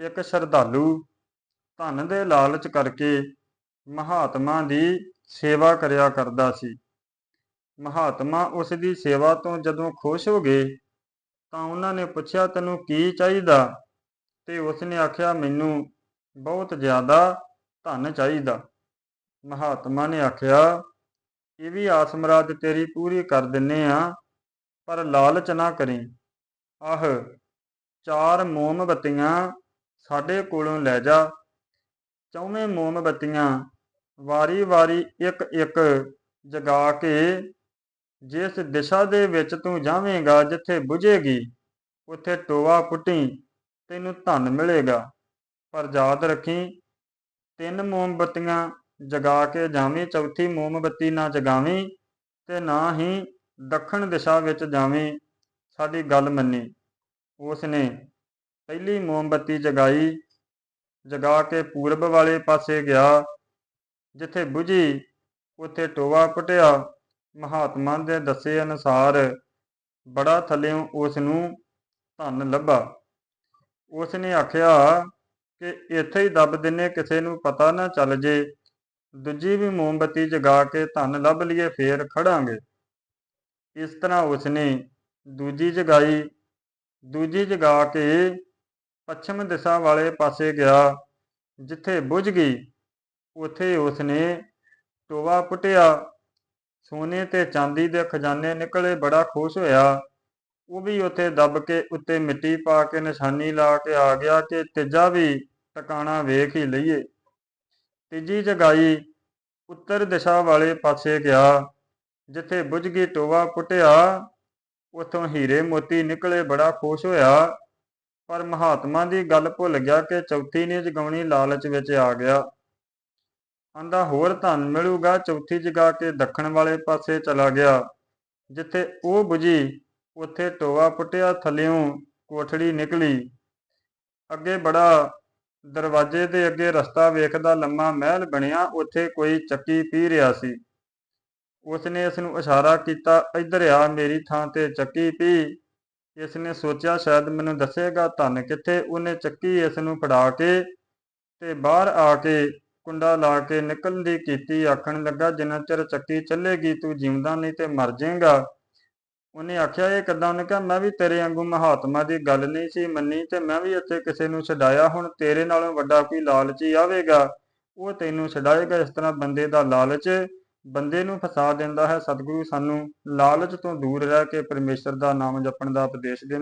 ਇੱਕ ਸ਼ਰਧਾਲੂ ਧਨ ਦੇ ਲਾਲਚ ਕਰਕੇ ਮਹਾਤਮਾ ਦੀ ਸੇਵਾ ਕਰਿਆ ਕਰਦਾ ਸੀ। ਮਹਾਤਮਾ ਉਸ ਦੀ ਸੇਵਾ ਤੋਂ ਜਦੋਂ ਖੁਸ਼ ਹੋ ਗਏ ਤਾਂ ਉਹਨਾਂ ਨੇ ਪੁੱਛਿਆ, ਤੈਨੂੰ ਕੀ ਚਾਹੀਦਾ? ਤੇ ਉਸ ਨੇ ਆਖਿਆ, ਮੈਨੂੰ ਬਹੁਤ ਜ਼ਿਆਦਾ ਧਨ ਚਾਹੀਦਾ। ਮਹਾਤਮਾ ਨੇ ਆਖਿਆ, ਇਹ ਵੀ ਆਸਮਰਾਜ ਤੇਰੀ ਪੂਰੀ ਕਰ ਦਿੰਨੇ ਆ, ਪਰ ਲਾਲਚ ਨਾ ਕਰੀ। ਆਹ ਚਾਰ ਮੋਮਬੱਤੀਆਂ ਸਾਡੇ ਕੋਲੋਂ ਲੈ ਜਾ। ਚੌਵੇਂ ਮੋਮਬੱਤੀਆਂ ਵਾਰੀ-ਵਾਰੀ, ਇੱਕ-ਇੱਕ ਜਗਾ ਕੇ, ਜਿਸ ਦਿਸ਼ਾ ਦੇ ਵਿੱਚ ਤੂੰ ਜਾਵੇਂਗਾ, ਜਿੱਥੇ ਬੁਝੇਗੀ, ਉੱਥੇ ਟੋਆ ਪੁੱਟੀ, ਤੈਨੂੰ ਧਨ ਮਿਲੇਗਾ। ਪਰ ਯਾਦ ਰੱਖੀ, ਤਿੰਨ ਮੋਮਬੱਤੀਆਂ ਜਗਾ ਕੇ ਜਾਵੀਂ, ਚੌਥੀ ਮੋਮਬੱਤੀ ਨਾ ਜਗਾਵੀਂ, ਤੇ ਨਾ ਹੀ ਦੱਖਣ ਦਿਸ਼ਾ ਵਿੱਚ ਜਾਵੀਂ। ਸਾਡੀ ਗੱਲ ਮੰਨੀ। ਉਸ ਨੇ ਪਹਿਲੀ ਮੋਮਬੱਤੀ ਜਗਾਈ, ਜਗਾ ਕੇ ਪੂਰਬ ਵਾਲੇ ਪਾਸੇ ਗਿਆ, ਜਿੱਥੇ ਬੁਝੀ, ਉੱਥੇ ਟੋਵਾ ਪੁੱਟਿਆ। ਮਹਾਤਮਾ ਦੇ ਦੱਸੇ ਅਨੁਸਾਰ ਬੜਾ ਥੱਲਿਓਂ ਉਸ ਨੂੰ ਧਨ ਲੱਭਾ। ਉਸ ਨੇ ਆਖਿਆ ਕਿ ਇੱਥੇ ਹੀ ਦੱਬ ਦਿੰਨੇ, ਕਿਸੇ ਨੂੰ ਪਤਾ ਨਾ ਚੱਲ ਜੇ। ਦੂਜੀ ਵੀ ਮੋਮਬੱਤੀ ਜਗਾ ਕੇ ਧਨ ਲੱਭ ਲਈਏ, ਫੇਰ ਖੜਾਂਗੇ। ਇਸ ਤਰ੍ਹਾਂ ਉਸ ਨੇ ਦੂਜੀ ਜਗਾਈ, ਦੂਜੀ ਜਗਾ ਕੇ ਪੱਛਮ ਦਿਸ਼ਾ ਵਾਲੇ ਪਾਸੇ ਗਿਆ, ਜਿੱਥੇ ਬੁਝ ਗਈ, ਉੱਥੇ ਉਸਨੇ ਟੋਵਾ ਪੁੱਟਿਆ। ਸੋਨੇ ਤੇ ਚਾਂਦੀ ਦੇ ਖਜ਼ਾਨੇ ਨਿਕਲੇ, ਬੜਾ ਖੁਸ਼ ਹੋਇਆ। ਉਹ ਵੀ ਉੱਥੇ ਦੱਬ ਕੇ ਉੱਤੇ ਮਿੱਟੀ ਪਾ ਕੇ ਨਿਸ਼ਾਨੀ ਲਾ ਕੇ ਆ ਗਿਆ ਕਿ ਤੀਜਾ ਵੀ ਟਿਕਾਣਾ ਵੇਖ ਹੀ ਲਈਏ। ਤੀਜੀ ਜਗਾਈ ਉੱਤਰ ਦਿਸ਼ਾ ਵਾਲੇ ਪਾਸੇ ਗਿਆ, ਜਿੱਥੇ ਬੁਝ ਗਈ, ਟੋਆ ਪੁੱਟਿਆ। ਉਥੋਂ ਹੀਰੇ ਮੋਤੀ ਨਿਕਲੇ, ਬੜਾ ਖੁਸ਼ ਹੋਇਆ। ਪਰ ਮਹਾਤਮਾ ਦੀ ਗੱਲ ਭੁੱਲ ਗਿਆ ਕਿ ਚੌਥੀ ਨੇ ਜਗਾਉਣੀ ਲਾਲਚ ਵਿੱਚ ਆ ਗਿਆ। ਆਂਦਾ ਹੋਰ ਧਨ ਮਿਲੂਗਾ, ਚੌਥੀ ਜਗਾ ਕੇ ਦੱਖਣ ਵਾਲੇ ਪਾਸੇ ਚਲਾ ਗਿਆ, ਜਿੱਥੇ ਉਹ 부ਜੀ ਉੱਥੇ ਟੋਆ ਪੁੱਟਿਆ, ਥੱਲਿਓਂ ਕੋਠੜੀ ਨਿਕਲੀ। ਅੱਗੇ ਬੜਾ ਦਰਵਾਜ਼ੇ ਦੇ ਅੱਗੇ ਰਸਤਾ ਵੇਖਦਾ ਲੰਮਾ ਮਹਿਲ ਬਣਿਆ, ਉੱਥੇ ਕੋਈ ਚੱਕੀ ਪੀ ਰਿਹਾ ਸੀ। ਉਸਨੇ ਇਸ ਨੂੰ ਇਸ਼ਾਰਾ ਕੀਤਾ, ਇੱਧਰ ਆ ਮੇਰੀ ਥਾਂ ਤੇ ਚੱਕੀ ਪੀ। ਇਸ ਨੇ ਸੋਚਿਆ, ਸ਼ਾਇਦ ਮੈਨੂੰ ਦੱਸੇਗਾ ਧਨ ਕਿੱਥੇ? ਉਹਨੇ ਚੱਕੀ ਇਸ ਨੂੰ ਫੜਾ ਕੇ ਤੇ ਬਾਹਰ ਆ ਕੇ ਕੁੰਡਾ ਲਾ ਕੇ ਨਿਕਲਣ ਦੀ ਕੀਤੀ, ਆਖਣ ਲੱਗਾ, ਜਿੰਨਾ ਚਿਰ ਚੱਕੀ ਚੱਲੇਗੀ, ਤੂੰ ਜਿਉਂਦਾ ਨਹੀਂ ਤੇ ਮਰ ਜਾਏਗਾ। ਉਹਨੇ ਆਖਿਆ ਇਹ ਕਿੱਦਾਂ? ਉਹਨੇ ਕਿਹਾ, ਮੈਂ ਵੀ ਤੇਰੇ ਵਾਂਗੂ ਮਹਾਤਮਾ ਦੀ ਗੱਲ ਨਹੀਂ ਸੀ ਮੰਨੀ ਤੇ ਮੈਂ ਵੀ ਇੱਥੇ ਕਿਸੇ ਨੂੰ ਛਡਾਇਆ। ਹੁਣ ਤੇਰੇ ਨਾਲੋਂ ਵੱਡਾ ਕੋਈ ਲਾਲਚੀ ਆਵੇਗਾ। ਉਹ ਤੈਨੂੰ ਛਡਾਏਗਾ ਇਸ ਤਰ੍ਹਾਂ ਬੰਦੇ ਦਾ ਲਾਲਚ। ਬੰਦੇ ਨੂੰ ਫਸਾ ਦਿੰਦਾ ਹੈ, ਸਤਿਗੁਰੂ ਸਾਨੂੰ ਲਾਲਚ ਤੋਂ ਦੂਰ ਰਹਿ ਕੇ ਪਰਮੇਸ਼ਰ ਦਾ ਨਾਮ ਜਪਣ ਦਾ ਉਪਦੇਸ਼ ਦਿੰਦੇ